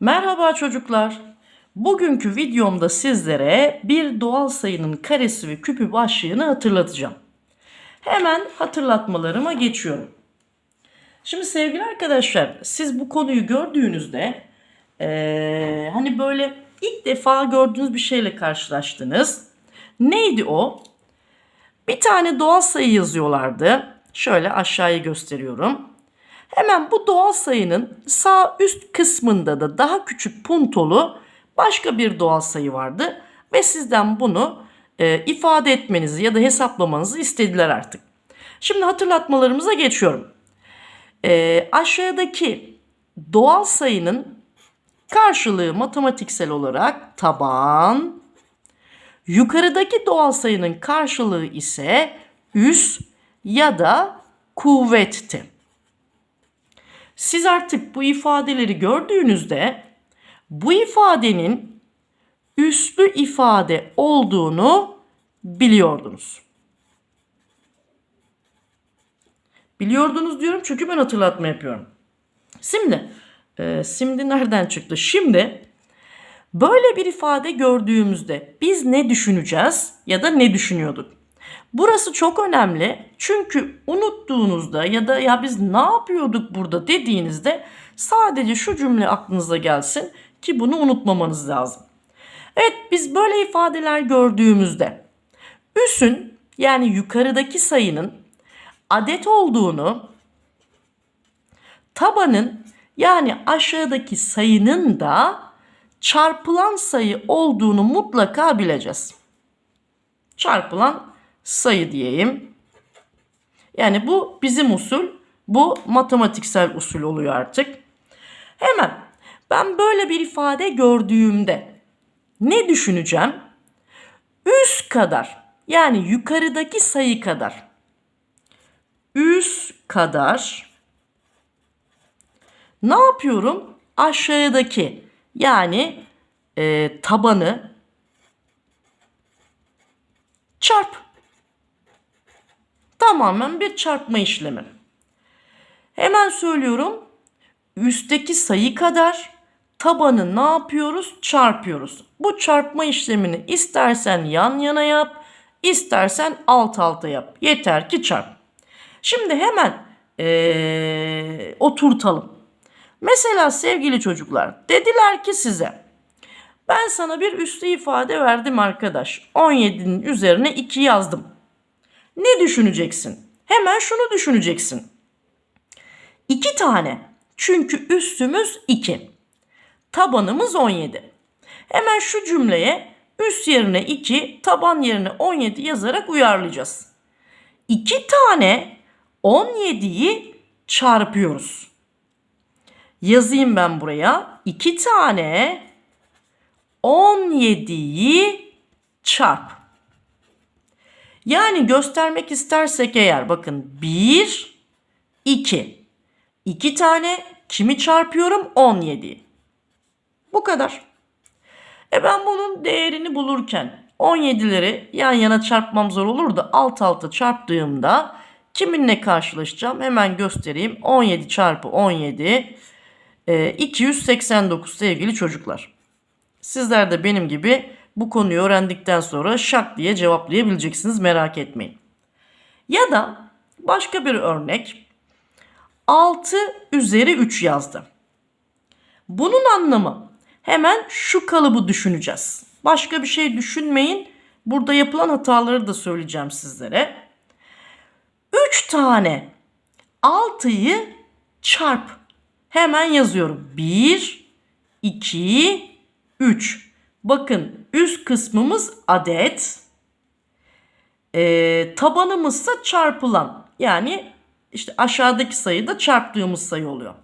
Merhaba çocuklar. Bugünkü videomda sizlere bir doğal sayının karesi ve küpü başlığını hatırlatacağım. Hemen hatırlatmalarıma geçiyorum. Şimdi sevgili arkadaşlar siz bu konuyu gördüğünüzde eee, hani böyle ilk defa gördüğünüz bir şeyle karşılaştınız. Neydi o? Bir tane doğal sayı yazıyorlardı. Şöyle aşağıya gösteriyorum. Hemen bu doğal sayının sağ üst kısmında da daha küçük puntolu başka bir doğal sayı vardı ve sizden bunu e, ifade etmenizi ya da hesaplamanızı istediler artık. Şimdi hatırlatmalarımıza geçiyorum. E, aşağıdaki doğal sayının karşılığı matematiksel olarak taban, yukarıdaki doğal sayının karşılığı ise üs ya da kuvvetti. Siz artık bu ifadeleri gördüğünüzde bu ifadenin üslü ifade olduğunu biliyordunuz. Biliyordunuz diyorum çünkü ben hatırlatma yapıyorum. Şimdi, e, şimdi nereden çıktı? Şimdi böyle bir ifade gördüğümüzde biz ne düşüneceğiz ya da ne düşünüyorduk? Burası çok önemli çünkü unuttuğunuzda ya da ya biz ne yapıyorduk burada dediğinizde sadece şu cümle aklınıza gelsin ki bunu unutmamanız lazım. Evet biz böyle ifadeler gördüğümüzde üsün yani yukarıdaki sayının adet olduğunu tabanın yani aşağıdaki sayının da çarpılan sayı olduğunu mutlaka bileceğiz. Çarpılan sayı diyeyim. Yani bu bizim usul, bu matematiksel usul oluyor artık. Hemen ben böyle bir ifade gördüğümde ne düşüneceğim? Üst kadar yani yukarıdaki sayı kadar. Üst kadar ne yapıyorum? Aşağıdaki yani e, tabanı çarp. Tamamen bir çarpma işlemi. Hemen söylüyorum. Üstteki sayı kadar tabanı ne yapıyoruz? Çarpıyoruz. Bu çarpma işlemini istersen yan yana yap, istersen alt alta yap. Yeter ki çarp. Şimdi hemen ee, oturtalım. Mesela sevgili çocuklar dediler ki size ben sana bir üslü ifade verdim arkadaş. 17'nin üzerine 2 yazdım. Ne düşüneceksin? Hemen şunu düşüneceksin. 2 tane. Çünkü üstümüz 2. Tabanımız 17. Hemen şu cümleye üst yerine 2, taban yerine 17 yazarak uyarlayacağız. 2 tane 17'yi çarpıyoruz. Yazayım ben buraya. 2 tane 17'yi çarp. Yani göstermek istersek eğer bakın 1, 2. 2 tane kimi çarpıyorum? 17. Bu kadar. E ben bunun değerini bulurken 17'leri yan yana çarpmam zor olur da alt alta çarptığımda kiminle karşılaşacağım? Hemen göstereyim. 17 çarpı 17 e, 289 sevgili çocuklar. Sizler de benim gibi bu konuyu öğrendikten sonra şak diye cevaplayabileceksiniz merak etmeyin. Ya da başka bir örnek 6 üzeri 3 yazdı. Bunun anlamı hemen şu kalıbı düşüneceğiz. Başka bir şey düşünmeyin. Burada yapılan hataları da söyleyeceğim sizlere. 3 tane 6'yı çarp. Hemen yazıyorum. 1, 2, 3. Bakın üst kısmımız adet. E, tabanımızsa çarpılan. Yani işte aşağıdaki sayı da çarptığımız sayı oluyor.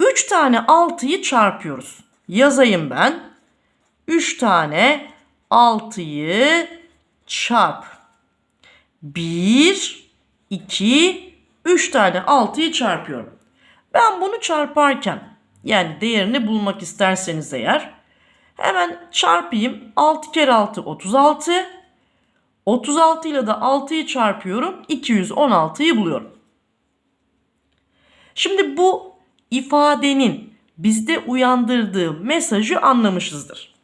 3 tane 6'yı çarpıyoruz. Yazayım ben. 3 tane 6'yı çarp. 1, 2, 3 tane 6'yı çarpıyorum. Ben bunu çarparken yani değerini bulmak isterseniz eğer Hemen çarpayım. 6 kere 6 36. 36 ile de 6'yı çarpıyorum. 216'yı buluyorum. Şimdi bu ifadenin bizde uyandırdığı mesajı anlamışızdır.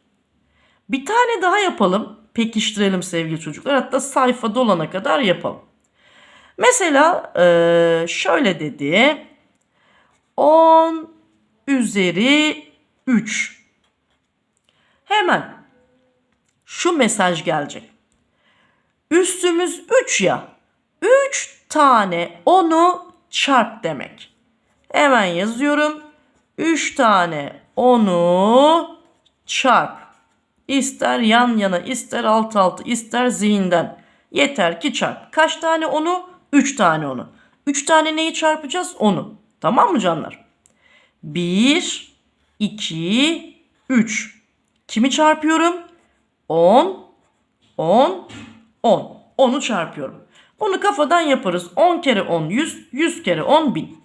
Bir tane daha yapalım. Pekiştirelim sevgili çocuklar. Hatta sayfa dolana kadar yapalım. Mesela eee, şöyle dedi. 10 üzeri 3. Hemen şu mesaj gelecek. Üstümüz 3 ya. 3 tane onu çarp demek. Hemen yazıyorum. 3 tane onu çarp. İster yan yana, ister alt alta, ister zihinden. Yeter ki çarp. Kaç tane onu? 3 tane onu. 3 tane neyi çarpacağız? Onu. Tamam mı canlar? 1, 2, 3. Kimi çarpıyorum? 10, 10, 10. 10'u çarpıyorum. Bunu kafadan yaparız. 10 kere 10 100, 100 kere 10 1000.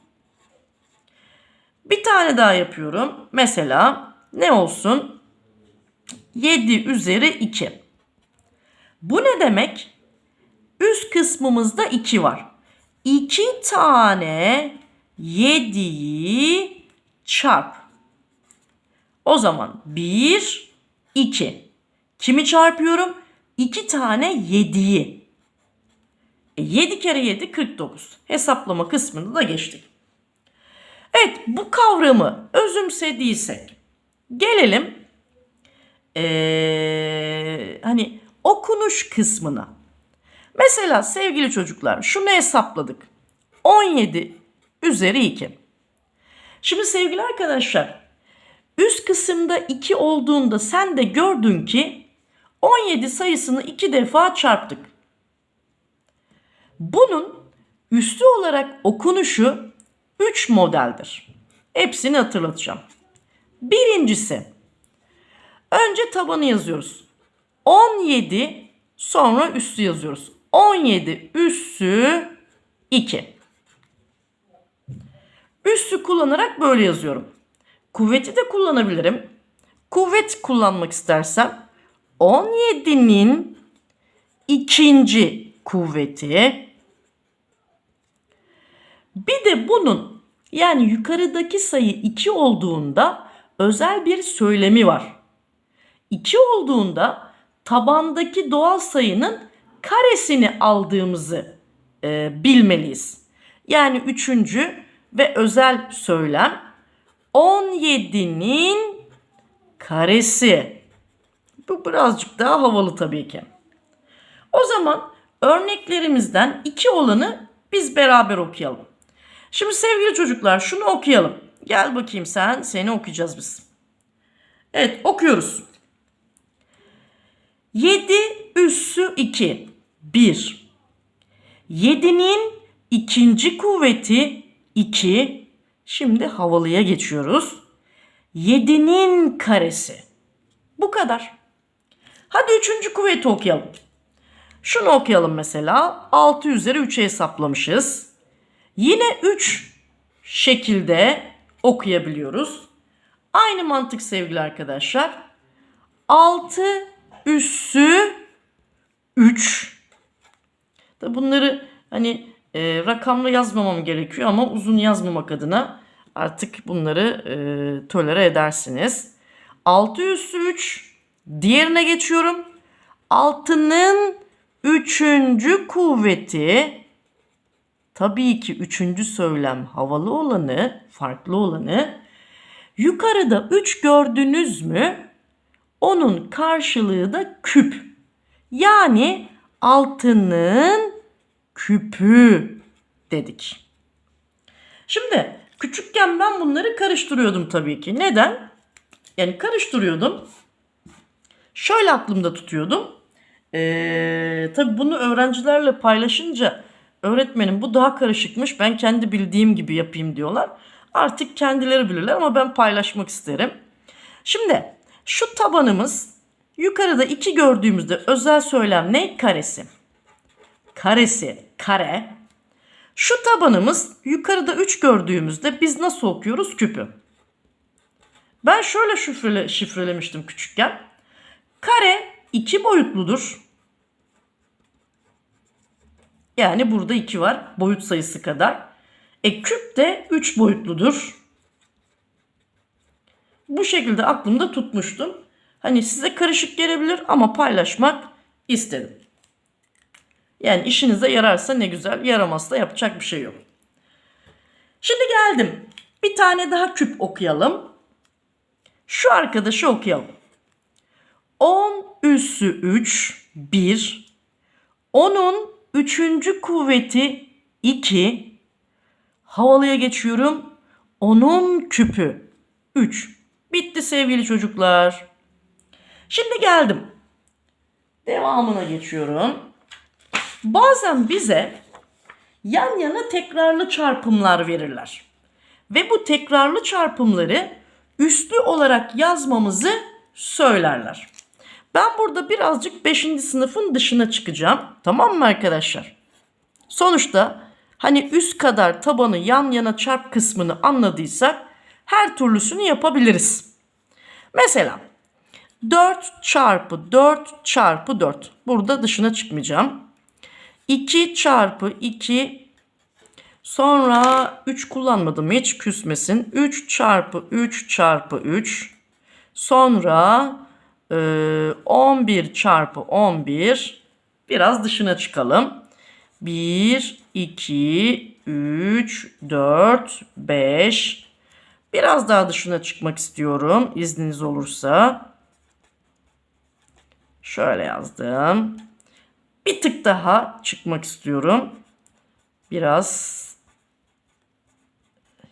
Bir tane daha yapıyorum. Mesela ne olsun? 7 üzeri 2. Bu ne demek? Üst kısmımızda 2 var. 2 tane 7'yi çarp. O zaman 1, 2. Kimi çarpıyorum? 2 tane 7'yi. E 7 kere 7 49. Hesaplama kısmını da geçtik. Evet bu kavramı özümsediysek gelelim ee, hani okunuş kısmına. Mesela sevgili çocuklar şunu hesapladık. 17 üzeri 2. Şimdi sevgili arkadaşlar üst kısımda 2 olduğunda sen de gördün ki 17 sayısını 2 defa çarptık. Bunun üstü olarak okunuşu 3 modeldir. Hepsini hatırlatacağım. Birincisi önce tabanı yazıyoruz. 17 sonra üstü yazıyoruz. 17 üssü 2. Üssü kullanarak böyle yazıyorum. Kuvveti de kullanabilirim. Kuvvet kullanmak istersem 17'nin ikinci kuvveti bir de bunun yani yukarıdaki sayı 2 olduğunda özel bir söylemi var. 2 olduğunda tabandaki doğal sayının karesini aldığımızı e, bilmeliyiz. Yani üçüncü ve özel söylem 17'nin karesi. Bu birazcık daha havalı tabii ki. O zaman örneklerimizden iki olanı biz beraber okuyalım. Şimdi sevgili çocuklar şunu okuyalım. Gel bakayım sen, seni okuyacağız biz. Evet okuyoruz. 7 üssü 2 1. 7'nin ikinci kuvveti 2. Şimdi havalıya geçiyoruz. 7'nin karesi. Bu kadar. Hadi üçüncü kuvveti okuyalım. Şunu okuyalım mesela. 6 üzeri 3'e hesaplamışız. Yine 3 şekilde okuyabiliyoruz. Aynı mantık sevgili arkadaşlar. 6 üssü 3. Da bunları hani e, rakamlı yazmamam gerekiyor ama uzun yazmamak adına artık bunları e, tolere edersiniz. 6 üssü 3 diğerine geçiyorum. 6'nın üçüncü kuvveti tabii ki üçüncü söylem havalı olanı, farklı olanı. Yukarıda 3 gördünüz mü? Onun karşılığı da küp. Yani altının küpü dedik. Şimdi küçükken ben bunları karıştırıyordum tabii ki. Neden? Yani karıştırıyordum. Şöyle aklımda tutuyordum. Ee, tabii bunu öğrencilerle paylaşınca öğretmenim bu daha karışıkmış ben kendi bildiğim gibi yapayım diyorlar. Artık kendileri bilirler ama ben paylaşmak isterim. Şimdi şu tabanımız yukarıda 2 gördüğümüzde özel söylem ne? Karesi. Karesi, kare. Şu tabanımız yukarıda 3 gördüğümüzde biz nasıl okuyoruz? Küpü. Ben şöyle şifrele, şifrelemiştim küçükken. Kare iki boyutludur. Yani burada 2 var boyut sayısı kadar. E küp de 3 boyutludur. Bu şekilde aklımda tutmuştum. Hani size karışık gelebilir ama paylaşmak istedim. Yani işinize yararsa ne güzel, yaramazsa yapacak bir şey yok. Şimdi geldim. Bir tane daha küp okuyalım. Şu arkadaşı okuyalım. 10 üssü 3 1 10'un 3. kuvveti 2 Havalıya geçiyorum. 10'un küpü 3. Bitti sevgili çocuklar. Şimdi geldim. Devamına geçiyorum. Bazen bize yan yana tekrarlı çarpımlar verirler. Ve bu tekrarlı çarpımları üslü olarak yazmamızı söylerler. Ben burada birazcık 5. sınıfın dışına çıkacağım. Tamam mı arkadaşlar? Sonuçta hani üst kadar tabanı yan yana çarp kısmını anladıysak her türlüsünü yapabiliriz. Mesela 4 çarpı 4 çarpı 4. Burada dışına çıkmayacağım. 2 çarpı 2 sonra 3 kullanmadım hiç küsmesin. 3 çarpı 3 çarpı 3 sonra e, 11 çarpı 11 biraz dışına çıkalım. 1, 2, 3, 4, 5 biraz daha dışına çıkmak istiyorum izniniz olursa. Şöyle yazdım. Bir tık daha çıkmak istiyorum. Biraz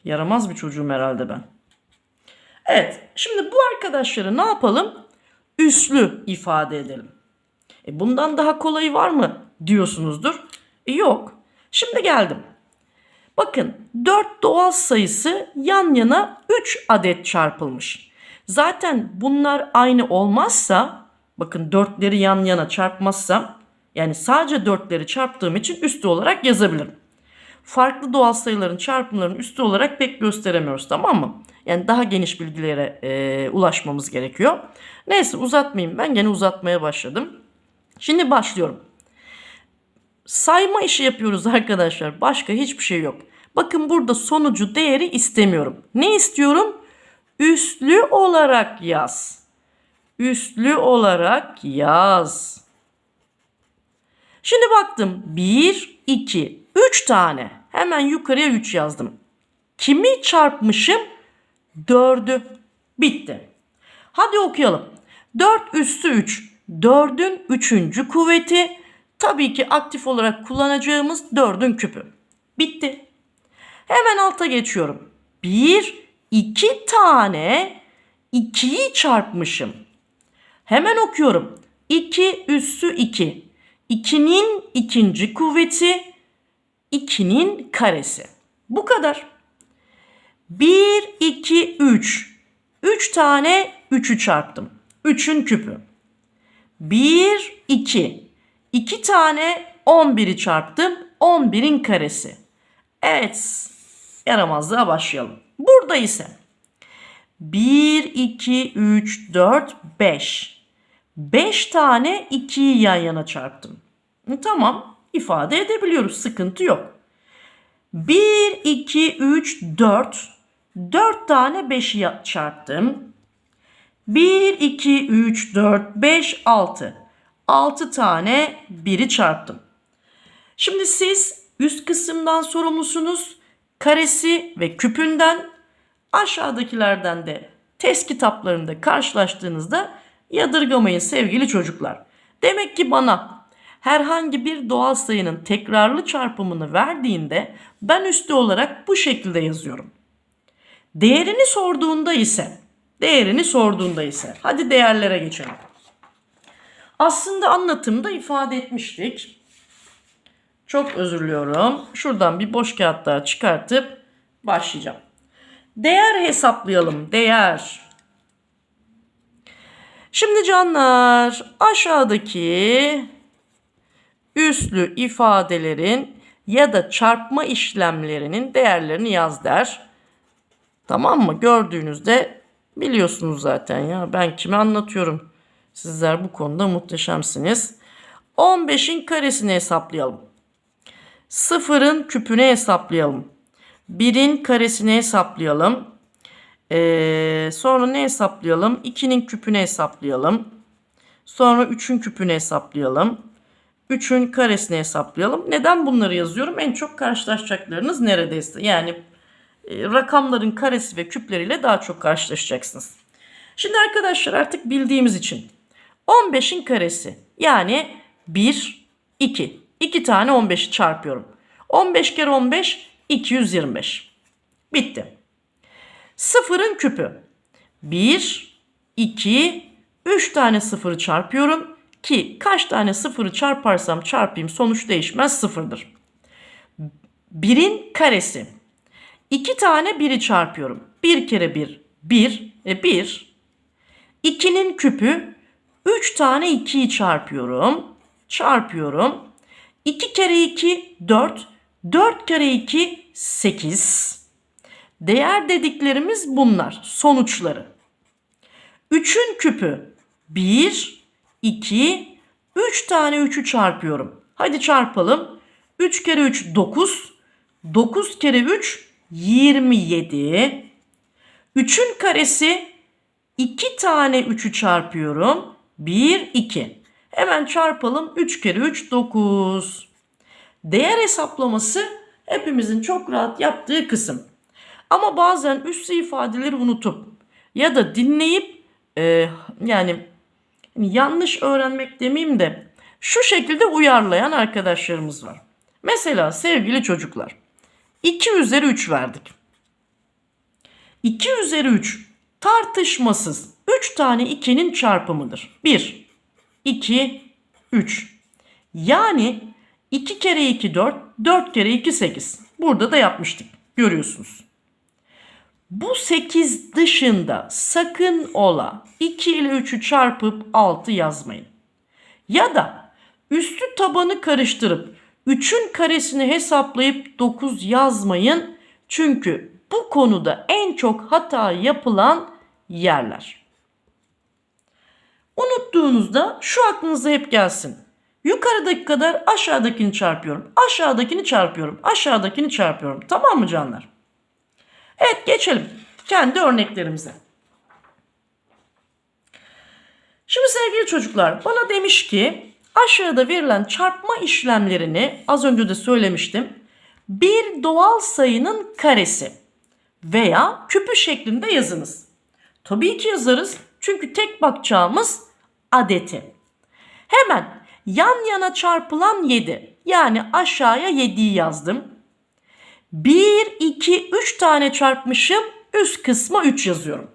yaramaz bir çocuğum herhalde ben. Evet, şimdi bu arkadaşları ne yapalım? Üslü ifade edelim. E bundan daha kolayı var mı diyorsunuzdur. E yok. Şimdi geldim. Bakın 4 doğal sayısı yan yana 3 adet çarpılmış. Zaten bunlar aynı olmazsa bakın 4'leri yan yana çarpmazsam yani sadece 4'leri çarptığım için üstü olarak yazabilirim. Farklı doğal sayıların çarpımlarının üstü olarak pek gösteremiyoruz tamam mı? Yani daha geniş bilgilere e, ulaşmamız gerekiyor. Neyse uzatmayayım ben gene uzatmaya başladım. Şimdi başlıyorum. Sayma işi yapıyoruz arkadaşlar. Başka hiçbir şey yok. Bakın burada sonucu değeri istemiyorum. Ne istiyorum? Üslü olarak yaz. Üslü olarak yaz. Şimdi baktım. 1, 2, 3 tane. Hemen yukarıya 3 yazdım. Kimi çarpmışım? 4'ü. Bitti. Hadi okuyalım. 4 üstü 3. 4'ün 3. kuvveti. Tabii ki aktif olarak kullanacağımız 4'ün küpü. Bitti. Hemen alta geçiyorum. 1, 2 tane 2'yi çarpmışım. Hemen okuyorum. 2 üssü 2. 2'nin ikinci kuvveti 2'nin karesi. Bu kadar. 1, 2, 3. 3 tane 3'ü çarptım. 3'ün küpü. 1, 2. 2 tane 11'i çarptım. 11'in karesi. Evet. Yaramazlığa başlayalım. Burada ise 1, 2, 3, 4, 5. 5 tane 2'yi yan yana çarptım. E, Tamam ifade edebiliyoruz sıkıntı yok. 1, 2, 3, 4. 4 tane 5'i çarptım. 1, 2, 3, 4, 5, 6. 6 tane 1'i çarptım. Şimdi siz üst kısımdan sorumlusunuz. Karesi ve küpünden aşağıdakilerden de test kitaplarında karşılaştığınızda yadırgamayın sevgili çocuklar. Demek ki bana herhangi bir doğal sayının tekrarlı çarpımını verdiğinde ben üstü olarak bu şekilde yazıyorum. Değerini sorduğunda ise değerini sorduğunda ise hadi değerlere geçelim. Aslında anlatımda ifade etmiştik. Çok özür diliyorum. Şuradan bir boş kağıt daha çıkartıp başlayacağım. Değer hesaplayalım. Değer. Şimdi canlar aşağıdaki üslü ifadelerin ya da çarpma işlemlerinin değerlerini yaz der. Tamam mı? Gördüğünüzde biliyorsunuz zaten ya. Ben kime anlatıyorum? Sizler bu konuda muhteşemsiniz. 15'in karesini hesaplayalım. Sıfırın küpünü hesaplayalım. 1'in karesini hesaplayalım. Ee, sonra ne hesaplayalım? 2'nin küpünü hesaplayalım. Sonra 3'ün küpünü hesaplayalım. 3'ün karesini hesaplayalım. Neden bunları yazıyorum? En çok karşılaşacaklarınız neredeyse. Yani e, rakamların karesi ve küpleriyle daha çok karşılaşacaksınız. Şimdi arkadaşlar artık bildiğimiz için 15'in karesi yani 1, 2. 2 tane 15'i çarpıyorum. 15 kere 15 225. Bitti. Sıfırın küpü. 1, 2, 3 tane sıfırı çarpıyorum ki kaç tane sıfırı çarparsam çarpayım sonuç değişmez sıfırdır. Birin karesi. 2 tane biri çarpıyorum. 1 kere 1 1 e 1. 2'nin küpü 3 tane 2'yi çarpıyorum. Çarpıyorum. 2 kere 2 4. 4 kere 2 8. Değer dediklerimiz bunlar. Sonuçları. 3'ün küpü 1, 2, 3 tane 3'ü çarpıyorum. Hadi çarpalım. 3 kere 3 9. 9 kere 3 27. 3'ün karesi 2 tane 3'ü çarpıyorum. 1, 2. Hemen çarpalım. 3 kere 3 9. Değer hesaplaması hepimizin çok rahat yaptığı kısım. Ama bazen üslü ifadeleri unutup ya da dinleyip e, yani yanlış öğrenmek demeyeyim de şu şekilde uyarlayan arkadaşlarımız var. Mesela sevgili çocuklar 2 üzeri 3 verdik. 2 üzeri 3 tartışmasız 3 tane 2'nin çarpımıdır. 1, 2, 3. Yani 2 kere 2 4, 4 kere 2 8. Burada da yapmıştık. Görüyorsunuz. Bu 8 dışında sakın ola 2 ile 3'ü çarpıp 6 yazmayın. Ya da üstü tabanı karıştırıp 3'ün karesini hesaplayıp 9 yazmayın. Çünkü bu konuda en çok hata yapılan yerler. Unuttuğunuzda şu aklınıza hep gelsin. Yukarıdaki kadar aşağıdakini çarpıyorum. Aşağıdakini çarpıyorum. Aşağıdakini çarpıyorum. Tamam mı canlar? Evet geçelim kendi örneklerimize. Şimdi sevgili çocuklar bana demiş ki aşağıda verilen çarpma işlemlerini az önce de söylemiştim. Bir doğal sayının karesi veya küpü şeklinde yazınız. Tabii ki yazarız çünkü tek bakacağımız adeti. Hemen yan yana çarpılan 7 yani aşağıya 7'yi yazdım. 1, 2, 3 tane çarpmışım. Üst kısma 3 yazıyorum.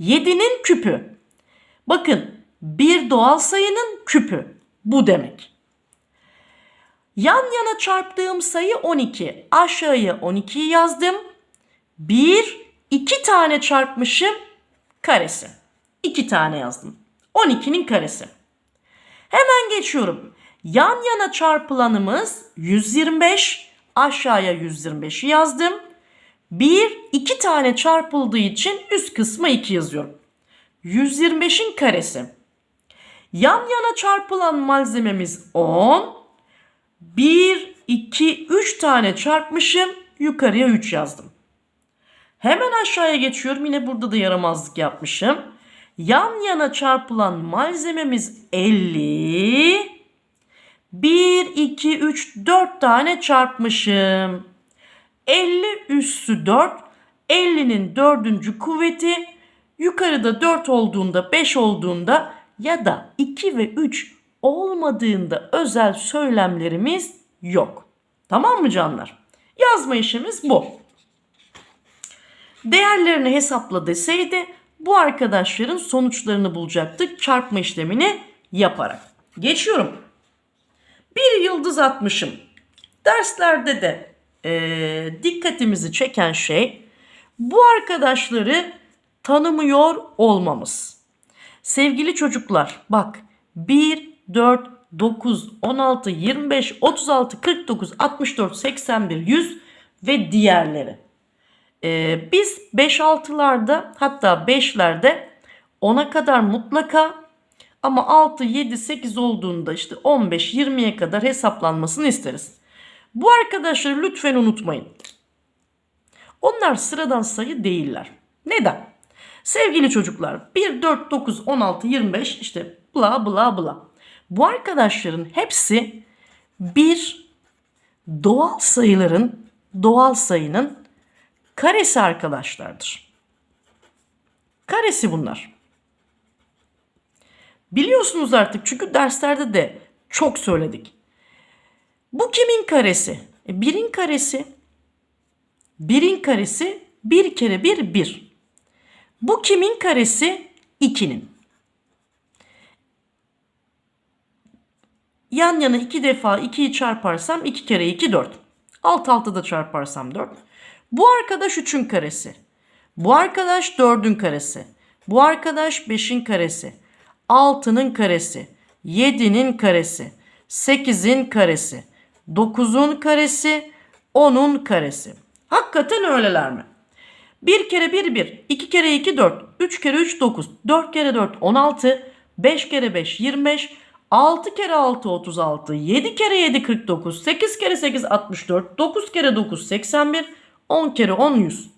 7'nin küpü. Bakın bir doğal sayının küpü. Bu demek. Yan yana çarptığım sayı 12. Aşağıya 12'yi yazdım. 1, 2 tane çarpmışım. Karesi. 2 tane yazdım. 12'nin karesi. Hemen geçiyorum. Yan yana çarpılanımız 125 aşağıya 125'i yazdım. 1, 2 tane çarpıldığı için üst kısma 2 yazıyorum. 125'in karesi. Yan yana çarpılan malzememiz 10. 1, 2, 3 tane çarpmışım. Yukarıya 3 yazdım. Hemen aşağıya geçiyorum. Yine burada da yaramazlık yapmışım. Yan yana çarpılan malzememiz 50. 1, 2, 3, 4 tane çarpmışım. 50 üssü 4. 50'nin dördüncü kuvveti yukarıda 4 olduğunda 5 olduğunda ya da 2 ve 3 olmadığında özel söylemlerimiz yok. Tamam mı canlar? Yazma işimiz bu. Değerlerini hesapla deseydi bu arkadaşların sonuçlarını bulacaktık çarpma işlemini yaparak. Geçiyorum. Bir yıldız atmışım. Derslerde de e, dikkatimizi çeken şey bu arkadaşları tanımıyor olmamız. Sevgili çocuklar bak 1, 4, 9, 16, 25, 36, 49, 64, 81, 100 ve diğerleri. Ee, biz 5-6'larda hatta 5'lerde 10'a kadar mutlaka ama 6, 7, 8 olduğunda işte 15, 20'ye kadar hesaplanmasını isteriz. Bu arkadaşları lütfen unutmayın. Onlar sıradan sayı değiller. Neden? Sevgili çocuklar 1, 4, 9, 16, 25 işte bla bla bla. Bu arkadaşların hepsi bir doğal sayıların doğal sayının karesi arkadaşlardır. Karesi bunlar. Biliyorsunuz artık çünkü derslerde de çok söyledik. Bu kimin karesi? E, birin karesi. Birin karesi bir kere bir bir. Bu kimin karesi? 2'nin. Yan yana iki defa 2'yi çarparsam 2 kere 2 4. Alt alta da çarparsam 4. Bu arkadaş 3'ün karesi. Bu arkadaş 4'ün karesi. Bu arkadaş 5'in karesi. 6'nın karesi. 7'nin karesi. 8'in karesi. 9'un karesi. 10'un karesi. Hakikaten öyleler mi? 1 kere 1 1, 2 kere 2 4, 3 kere 3 9, 4 kere 4 16, 5 kere 5 25, 6 kere 6 36, 7 kere 7 49, 8 kere 8 64, 9 kere 9 81, 10 kere 10 100.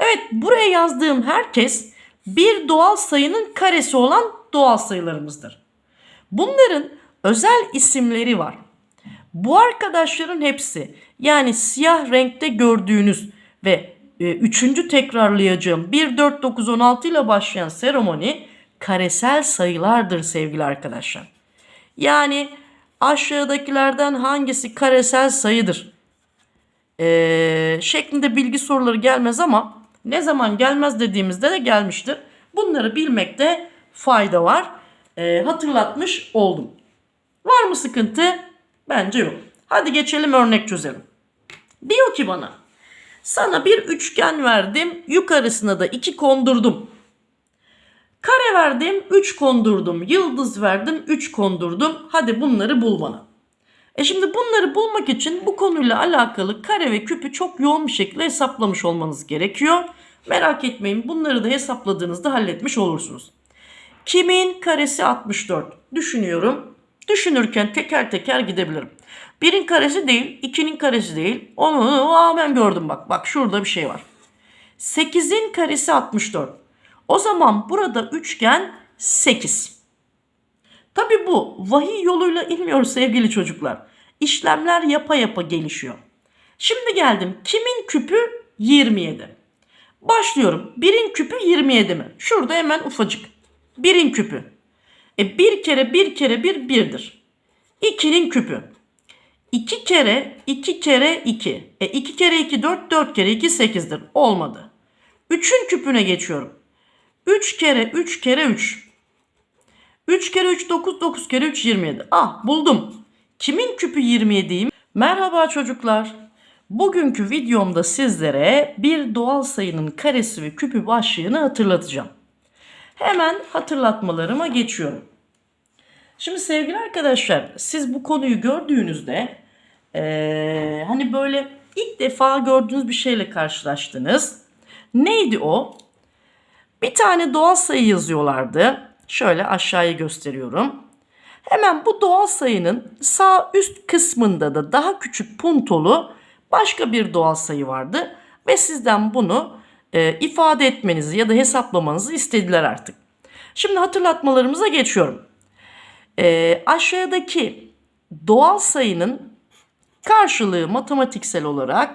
Evet buraya yazdığım herkes bir doğal sayının karesi olan doğal sayılarımızdır. Bunların özel isimleri var. Bu arkadaşların hepsi yani siyah renkte gördüğünüz ve e, üçüncü tekrarlayacağım 1, 4, 9, 16 ile başlayan seremoni karesel sayılardır sevgili arkadaşlar. Yani aşağıdakilerden hangisi karesel sayıdır? Ee, şeklinde bilgi soruları gelmez ama ne zaman gelmez dediğimizde de gelmiştir. Bunları bilmekte fayda var. Ee, hatırlatmış oldum. Var mı sıkıntı? Bence yok. Hadi geçelim örnek çözelim. Diyor ki bana sana bir üçgen verdim yukarısına da iki kondurdum. Kare verdim 3 kondurdum. Yıldız verdim 3 kondurdum. Hadi bunları bul bana. E şimdi bunları bulmak için bu konuyla alakalı kare ve küpü çok yoğun bir şekilde hesaplamış olmanız gerekiyor. Merak etmeyin bunları da hesapladığınızda halletmiş olursunuz. Kimin karesi 64? Düşünüyorum. Düşünürken teker teker gidebilirim. Birin karesi değil, ikinin karesi değil. Onu aa, ben gördüm bak. Bak şurada bir şey var. 8'in karesi 64. O zaman burada üçgen 8. Tabi bu vahiy yoluyla inmiyor sevgili çocuklar. İşlemler yapa yapa gelişiyor. Şimdi geldim. Kimin küpü 27? Başlıyorum. Birin küpü 27 mi? Şurada hemen ufacık. Birin küpü. E bir kere bir kere bir birdir. İkinin küpü. 2 kere 2 kere 2. E 2 kere 2 4 4 kere 2 8'dir. Olmadı. 3'ün küpüne geçiyorum. 3 kere 3 kere 3. 3 kere 3 9 9 kere 3 27. Ah buldum. Kimin küpü 27'yim? Merhaba çocuklar. Bugünkü videomda sizlere bir doğal sayının karesi ve küpü başlığını hatırlatacağım. Hemen hatırlatmalarıma geçiyorum. Şimdi sevgili arkadaşlar siz bu konuyu gördüğünüzde eee, hani böyle ilk defa gördüğünüz bir şeyle karşılaştınız. Neydi o? Bir tane doğal sayı yazıyorlardı. Şöyle aşağıya gösteriyorum. Hemen bu doğal sayının sağ üst kısmında da daha küçük puntolu başka bir doğal sayı vardı. Ve sizden bunu e, ifade etmenizi ya da hesaplamanızı istediler artık. Şimdi hatırlatmalarımıza geçiyorum. E, aşağıdaki doğal sayının karşılığı matematiksel olarak